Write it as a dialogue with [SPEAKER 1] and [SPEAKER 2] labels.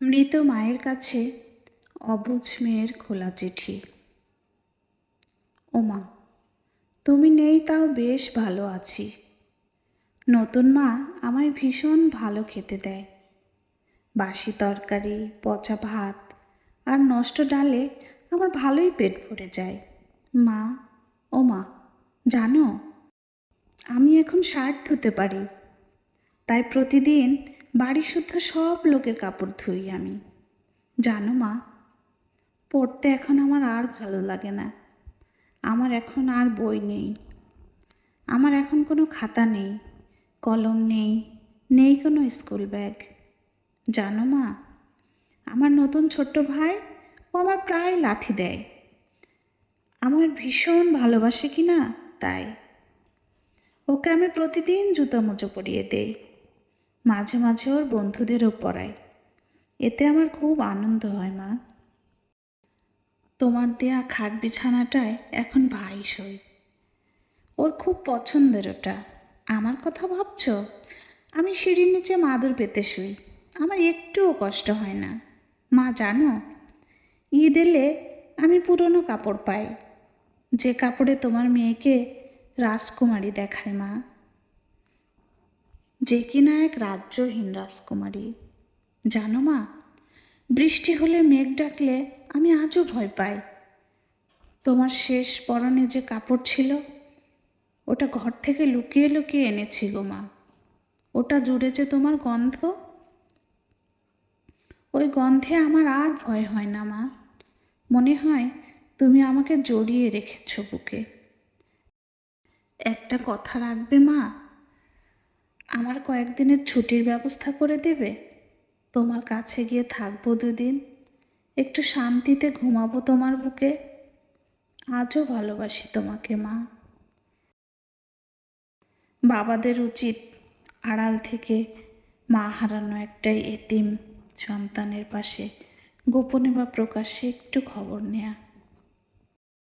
[SPEAKER 1] মৃত মায়ের কাছে অবুঝ মেয়ের খোলা চিঠি। ওমা, তুমি নেই তাও বেশ ভালো আছি। নতুন মা আমায় ভীষণ ভালো খেতে দেয়। বাসি তরকারি, পচা ভাত আর নষ্ট ডালে আমার ভালোই পেট ভরে যায়। মা ও মা জানো, আমি এখন শার্ট ধুতে পারি। তাই প্রতিদিন বাড়ি শুদ্ধ সব লোকের কাপড় ধুই আমি। জানো মা, পড়তে এখন আমার আর ভালো লাগে না। আমার এখন আর বই নেই। আমার এখন কোনো খাতা নেই, কলম নেই নেই কোনো স্কুল ব্যাগ। জানো মা, আমার নতুন ছোট্ট ভাই, ও আমার প্রায় লাথি দেয়। আমার ভীষণ ভালোবাসে কি না, তাই। ওকে আমি প্রতিদিন জুতো মোজো পরিয়ে দেই। মাঝে মাঝে ওর বন্ধুদেরও পড়াই এতে আমার খুব আনন্দ হয়, মা। তোমার দেয়া খাট বিছানাটায় এখন ভাই সই ওর খুব পছন্দের ওটা। আমার কথা ভাবছ? আমি সিঁড়ির নিচে মাদুর পেতে শুই। আমার একটুও কষ্ট হয় না। মা, জানো? ঈদ এলে আমি পুরনো কাপড় পাই। যে কাপড়ে তোমার মেয়েকে রাজকুমারী দেখায়, মা। যে কিনা এক রাজ্যহীন রাজকুমারী। জানো মা, বৃষ্টি হলে মেঘ ডাকলে আমি আজও ভয় পাই। তোমার শেষ পরনে যে কাপড় ছিল, ওটা ঘর থেকে লুকিয়ে লুকিয়ে এনেছি গো মা। ওটা জুড়েছে তোমার গন্ধ, ওই গন্ধে আমার আর ভয় হয় না মা। মনে হয় তুমি আমাকে জড়িয়ে রেখেছ বুকে। একটা কথা রাখবে মা আমার কয়েকদিনের ছুটির ব্যবস্থা করে দেবে? তোমার কাছে গিয়ে থাকব দুদিন। একটু শান্তিতে ঘুমাবো তোমার বুকে। আজও ভালোবাসি তোমাকে, মা। বাবাদের উচিত আড়াল থেকে মা হারানো একটাই এতিম সন্তানের পাশে। গোপনে বা প্রকাশ্যে একটু খবর নেয়া।